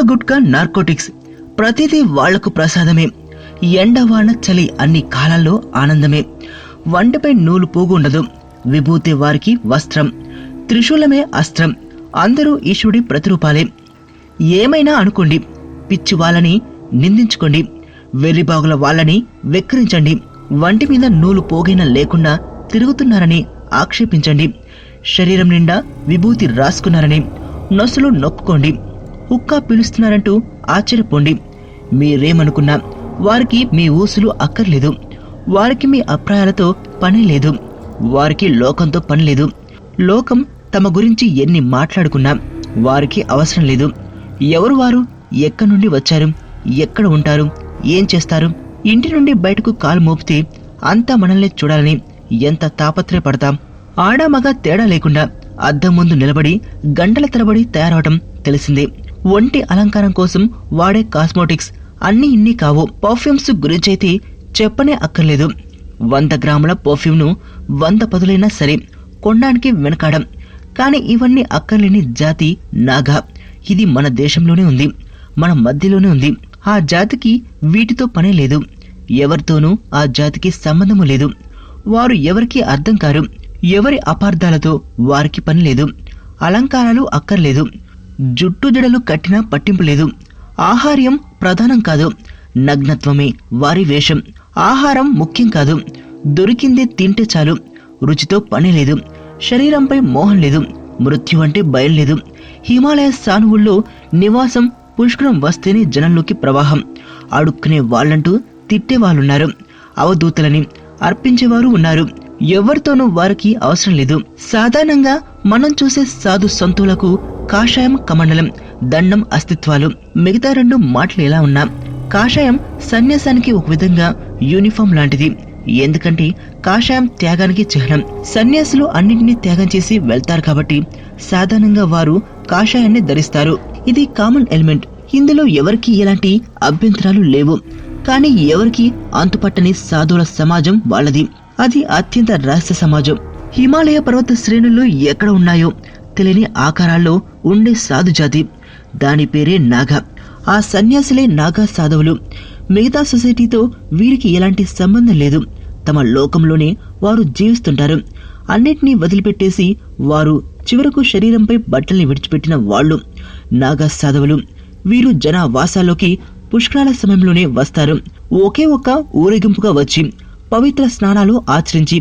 Hookah gutka narcotics. ప్రతిదీ వాళ్ళకు ప్రసాదమే. ఎండవాన చలి అన్ని కాలాల్లో ఆనందమే. వంటపై నూలు పోగుండదు విభూతి వారికి వస్త్రం. త్రిశూలమే అస్త్రం. అందరూ ఈశ్వరుడి ప్రతిరూపాలే. ఏమైనా అనుకోండి. పిచ్చి వాళ్ళని నిందించుకోండి. వెర్రిబాగుల వాళ్ళని వెక్కిరించండి. వంటి మీద నూలు పోగైనా లేకుండా తిరుగుతున్నారని ఆక్షేపించండి. శరీరం నిండా విభూతి రాసుకున్నారని నొసలు నొక్కుకోండి. హుక్కా పిలుస్తున్నారంటూ ఆశ్చర్యపోండి. మీరేమనుకున్నా వారికి మీ ఊసులు అక్కర్లేదు. వారికి మీ అభిప్రాయాలతో పని లేదు. వారికి లోకంతో పని లేదు. లోకం తమ గురించి ఎన్ని మాట్లాడుకున్నా వారికి అవసరం లేదు. ఎవరు వారు? ఎక్కడి నుండి వచ్చారు? ఎక్కడ ఉంటారు? ఏం చేస్తారు? ఇంటి నుండి బయటకు కాలు మోపితే అంతా మనల్ని చూడాలని ఎంత తాపత్రయపడతాం? ఆడామగ తేడా లేకుండా అద్దం ముందు నిలబడి గంటల తరబడి తయారవటం తెలిసిందే. ఒంటి అలంకారం కోసం వాడే కాస్మోటిక్స్ అన్ని ఇన్ని కావు. పర్ఫ్యూమ్స్ గురించైతే చెప్పనే అక్కర్లేదు. వంద గ్రాముల పర్ఫ్యూమ్ను వంద పదులైనా సరే కొనడానికి వెనకాడం. కానీ ఇవన్నీ అక్కర్లేని జాతి నాగా. ఇది మన దేశంలోనే ఉంది. మన మధ్యలోనే ఉంది. ఆ జాతికి వీటితో పనే లేదు. ఎవరితోనూ ఆ జాతికి సంబంధము లేదు. వారు ఎవరికి అర్థం కారు. ఎవరి అపార్థాలతో వారికి పని లేదు. అలంకారాలు అక్కర్లేదు. జుట్టు జడలు కట్టినా పట్టింపు లేదు. ఆహార్యం ప్రధానం కాదు. నగ్నత్వమే వారి వేషం. ఆహారం ముఖ్యం కాదు. దొరికిందే తింటే చాలు. రుచితో పని లేదు. శరీరంపై మోహం లేదు. మృత్యు అంటే భయం లేదు. హిమాలయ సానువుల్లో నివాసం పుష్కరం వస్తేనే జనంలోకి ప్రవాహం. అడుక్కునే వాళ్ళంటూ తిట్టే వాళ్ళున్నారు. అవధూతలని అర్పించేవారు ఉన్నారు. ఎవరితోనూ వారికి అవసరం లేదు. సాధారణంగా మనం చూసే సాధు సంతులకు కాషాయం కమండలం దండం అస్తిత్వాలు మిగతా రెండు మాటలు ఎలా ఉన్నా కాషాయం సన్యాసానికి ఒక విధంగా యూనిఫామ్ లాంటిది. ఎందుకంటే కాషాయం త్యాగానికి చిహ్నం. సన్యాసులు అన్నింటినీ త్యాగం చేసి వెళ్తారు కాబట్టి సాధారణంగా వారు కాషాయాన్ని ధరిస్తారు. ఇది కామన్ ఎలిమెంట్ ఇందులో ఎవరికి ఎలాంటి అభ్యంతరాలు లేవు. కానీ ఎవరికి అంతుపట్టని సాధువుల సమాజం వాళ్ళది. అది అత్యంత రహస్య సమాజం. హిమాలయ పర్వత శ్రేణులు ఎక్కడ ఉన్నాయో తెలియని ఆకారాల్లో ఉండే సాధు జాతి. దాని పేరే నాగా. ఆ సన్యాసులే నాగా సాధవులు. మిగతా సొసైటీతో వీరికి ఎలాంటి సంబంధం లేదు. తమ లోకంలోనే వారు జీవిస్తుంటారు. అన్నిటినీ వదిలిపెట్టేసి వారు చివరకు శరీరంపై బట్టల్ని విడిచిపెట్టిన వాళ్ళు నాగా సాధవులు. వీరు జన పుష్కరాల సమయంలోనే వస్తారు. ఒకే ఒక్క ఊరేగింపుగా వచ్చి పవిత్ర స్నానాలు ఆచరించి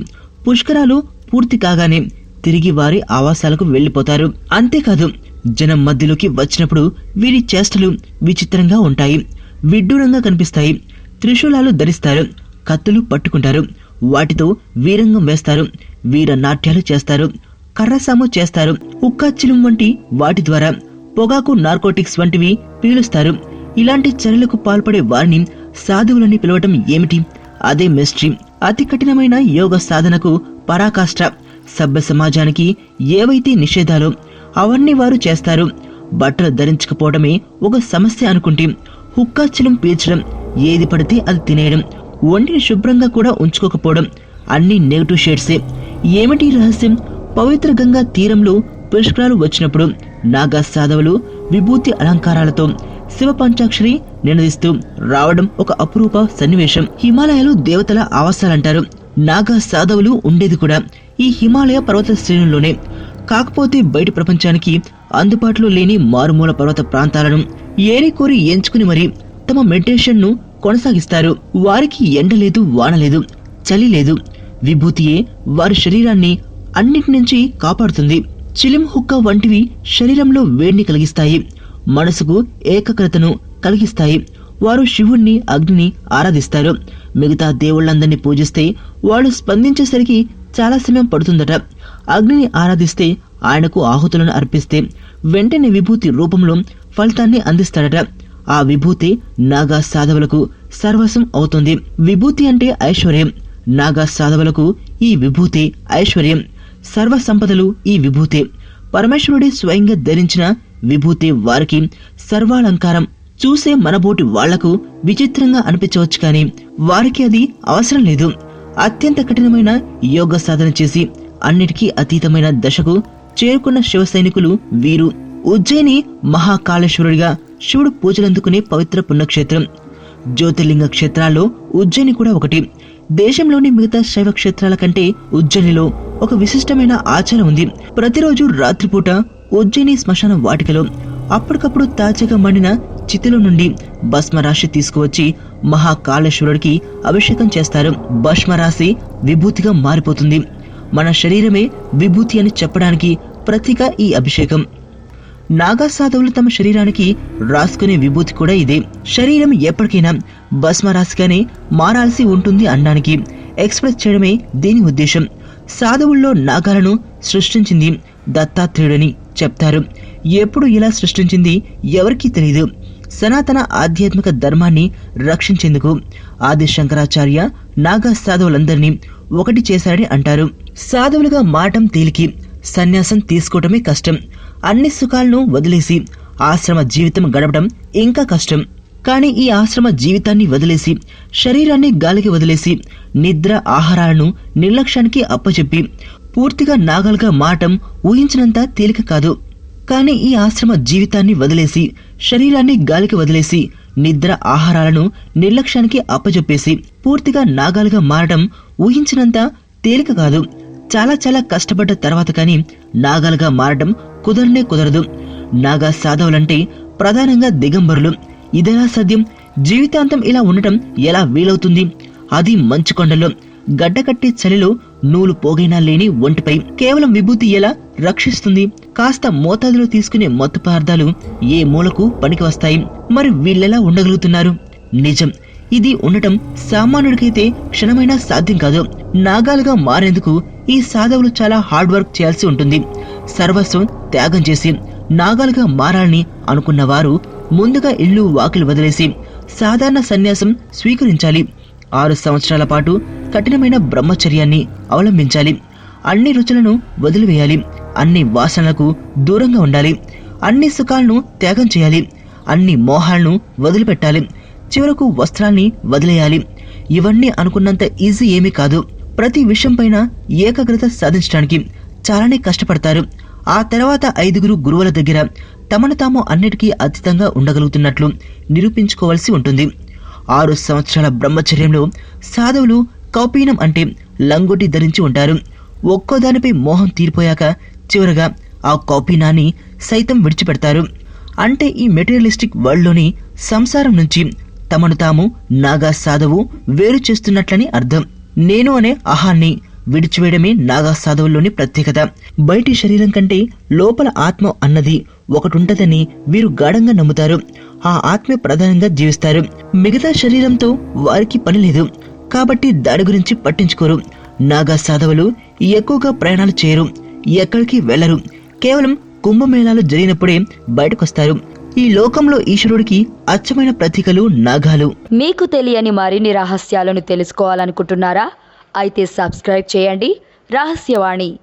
పుష్కరాలు పూర్తి కాగానే తిరిగి వారి ఆవాసాలకు వెళ్ళిపోతారు అంతేకాదు జనం మధ్యలోకి వచ్చినప్పుడు వీరి చేష్టలు విచిత్రంగా ఉంటాయి. విడ్డూరంగా కనిపిస్తాయి. త్రిశూలాలు ధరిస్తారు. కత్తులు పట్టుకుంటారు. వాటితో వీరంగం వేస్తారు. వీర నాట్యాలు చేస్తారు. కర్రసాము చేస్తారు. ఉక్కాచిలం వంటి వాటి ద్వారా పొగాకు నార్కోటిక్స్ వంటివి పీలుస్తారు. ఇలాంటి చర్యలకు పాల్పడే వారిని సాధువులని పిలవటం ఏమిటి? అదే మిస్ట్రీ. అతి కఠినమైన యోగ సాధనకు పరాకాష్ట. సభ్య సమాజానికి ఏవైతే నిషేధాలు అవన్నీ వారు చేస్తారు బట్టలు ధరించకపోవడమే ఒక సమస్య అనుకుంటే హుక్కాచలం పీల్చడం ఏది పడితే అది తినేయడం ఒంటిని శుభ్రంగా కూడా ఉంచుకోకపోవడం అన్ని నెగటివ్ షేడ్సే. ఏమిటి రహస్యం? పవిత్ర గంగా తీరంలో పుష్కరాలు వచ్చినప్పుడు నాగా సాధవులు విభూతి అలంకారాలతో శివ పంచాక్షరి నినదిస్తూ రావడం ఒక అపురూప సన్నివేశం. హిమాలయాలు దేవతల ఆవాసాలంటారు. నాగా సాధవులు ఉండేది కూడా ఈ హిమాలయ పర్వత శ్రేణుల్లోనే కాకపోతే బయట ప్రపంచానికి అందుబాటులో లేని మారుమూల పర్వత ప్రాంతాలను ఏరి కోరి ఎంచుకుని మరి తమ మెడిటేషన్ను కొనసాగిస్తారు. వారికి ఎండ లేదు వాన లేదు చలి లేదు. విభూతియే వారి శరీరాన్ని అన్నిటి నుంచి కాపాడుతుంది. చిలిం హుక్క వంటివి శరీరంలో వేడిని కలిగిస్తాయి. మనసుకు ఏకాగ్రతను కలిగిస్తాయి. వారు శివుణ్ణి అగ్నిని ఆరాధిస్తారు. మిగతా దేవుళ్ళందరినీ పూజిస్తే వాళ్ళు స్పందించేసరికి చాలా సమయం పడుతుందట. అగ్నిని ఆరాధిస్తే ఆయనకు ఆహుతులను అర్పిస్తే వెంటనే విభూతి రూపంలో ఫలితాన్ని అందిస్తాడట. ఆ విభూతి నాగా సాధవులకు సర్వస్వం అవుతుంది. విభూతి అంటే ఐశ్వర్యం. నాగా సాధవులకు ఈ విభూతి ఐశ్వర్యం. సర్వ సంపదలు ఈ విభూతి. పరమేశ్వరుడి స్వయంగా ధరించిన విభూతి వారికి సర్వాలంకారం. చూసే మనబోటి వాళ్ళకు విచిత్రంగా అనిపించవచ్చు కానీ వారికి అది అవసరం లేదు. అత్యంత కఠినమైన యోగ సాధన చేసి అన్నిటికీ అతీతమైన దశకు చేరుకున్న శివ సైనికులు వీరు ఉజ్జయిని మహాకాళేశ్వరుడిగా శివుడు పూజలందుకునే పవిత్ర పుణ్యక్షేత్రం. జ్యోతిర్లింగ క్షేత్రాల్లో ఉజ్జయిని కూడా ఒకటి. దేశంలోని మిగతా శైవ క్షేత్రాల కంటే ఉజ్జయినిలో ఒక విశిష్టమైన ఆచారం ఉంది. ప్రతిరోజు రాత్రిపూట ఉజ్జయిని శ్మశాన వాటికలో అప్పటికప్పుడు తాజాగా మండిన చితిలో నుండి భస్మరాశి తీసుకువచ్చి మహాకాళేశ్వరుడికి అభిషేకం చేస్తారు. భస్మరాశి విభూతిగా మారిపోతుంది. మన శరీరమే విభూతి అని చెప్పడానికి ప్రతీక ఈ అభిషేకం. నాగా సాధువులు తమ శరీరానికి రాసుకునే విభూతి కూడా ఇదే. శరీరం ఎప్పటికైనా భస్మరాశిగానే మారాల్సి ఉంటుంది అనడానికి ఎక్స్ప్రెస్ చేయడమే దీని ఉద్దేశం. సాధువుల్లో నాగాలను సృష్టించింది దత్తాత్రేయుడని చెప్తారు. ఎప్పుడు ఇలా సృష్టించింది ఎవరికీ తెలియదు సనాతన ఆధ్యాత్మిక ధర్మాన్ని రక్షించేందుకు ఆది శంకరాచార్య నాగా సాధువులందరినీ ఒకటి చేశారని అంటారు. సాధువులుగా మారటం తేలికి సన్యాసం తీసుకోవటమే కష్టం. అన్ని సుఖాలను వదిలేసి ఆశ్రమ జీవితం గడపడం ఇంకా కష్టం. కానీ ఈ ఆశ్రమ జీవితాన్ని వదిలేసి శరీరాన్ని గాలికి వదిలేసి నిద్ర ఆహారాలను నిర్లక్ష్యానికి అప్పచెప్పి పూర్తిగా నాగాలుగా మారటం ఊహించినంత తేలిక కాదు. కానీ ఈ ఆశ్రమ జీవితాన్ని వదిలేసి శరీరాన్ని గాలికి వదిలేసి నిద్ర ఆహారాలను నిర్లక్ష్యానికి అప్పజెప్పేసి పూర్తిగా నాగాలుగా మారడం ఊహించినంత తేలిక కాదు. చాలా చాలా కష్టపడ్డ తర్వాత కానీ నాగాలుగా మారడం కుదరనే కుదరదు. నాగా సాధవులంటే ప్రధానంగా దిగంబరులు. ఇదెలా సాధ్యం. జీవితాంతం ఇలా ఉండటం ఎలా వీలవుతుంది? అది మంచు కొండల్లో గడ్డకట్టి చలిలో నూలు పోగైనా లేని ఒంటిపై కేవలం విభూతి ఎలా రక్షిస్తుంది? కాస్త మోతాదులో తీసుకునే మత్తు పదార్థాలు ఏ మూలకు పనికి వస్తాయి? మరి వీళ్ళెలా ఉండగలుగుతున్నారు? నిజం. ఇది ఉండటం సామాన్యుడికైతే క్షణమైనా సాధ్యం కాదు. నాగాలుగా మారేందుకు ఈ సాధవులు చాలా హార్డ్ వర్క్ చేయాల్సి ఉంటుంది. సర్వస్వం త్యాగం చేసి నాగాలుగా మారాలని అనుకున్న వారు ముందుగా ఇల్లు వాకిలు వదిలేసి సాధారణ సన్యాసం స్వీకరించాలి. ఆరు సంవత్సరాల పాటు కఠినమైన బ్రహ్మచర్యాన్ని అవలంబించాలి. అన్ని రుచులను వదిలివేయాలి. అన్ని వాసనలకు దూరంగా ఉండాలి. అన్ని సుఖాలను త్యాగం చేయాలి. అన్ని మోహాలను వదిలిపెట్టాలి. చివరకు వస్త్రాన్ని వదిలేయాలి. ఇవన్నీ అనుకున్నంత ఈజీ ఏమీ కాదు. ప్రతి విషయం పైన ఏకాగ్రత సాధించడానికి చాలానే కష్టపడతారు. ఆ తర్వాత ఐదుగురు గురువుల దగ్గర తమను తాము అన్నిటికీ అతీతంగా ఉండగలుగుతున్నట్లు నిరూపించుకోవాల్సి ఉంటుంది. ఆరు సంవత్సరాల బ్రహ్మచర్యంలో సాధువులు కౌపీనం అంటే లంగోటి ధరించి ఉంటారు. ఒక్కోదానిపై మోహం తీరిపోయాక చివరగా ఆ కౌపీనాన్ని సైతం విడిచిపెడతారు. అంటే ఈ మెటీరియలిస్టిక్ వరల్డ్లోని సంసారం నుంచి తమను తాము నాగా సాధువు వేరు చేస్తున్నట్లని అర్థం. నేను అనే అహాన్ని విడిచివేయడమే నాగా సాధువుల్లోని ప్రత్యేకత. బయటి శరీరం కంటే లోపల ఆత్మ అన్నది ఒకటుంటదని వీరు గాఢంగా నమ్ముతారు. ఆ ఆత్మే ప్రధానంగా జీవిస్తారు. మిగతా శరీరంతో వారికి పని లేదు. కాబట్టి దాని గురించి పట్టించుకోరు. నాగా సాధవులు ఎక్కువగా ప్రయాణాలు చేయరు. ఎక్కడికి వెళ్ళరు కేవలం కుంభమేళాలు జరిగినప్పుడే బయటకొస్తారు. ఈ లోకంలో ఈశ్వరుడికి అచ్చమైన ప్రతీకలు నాగాలు. మీకు తెలియని మరిన్ని రహస్యాలను తెలుసుకోవాలనుకుంటున్నారా? అయితే సబ్స్క్రైబ్ చేయండి. రహస్యవాణి.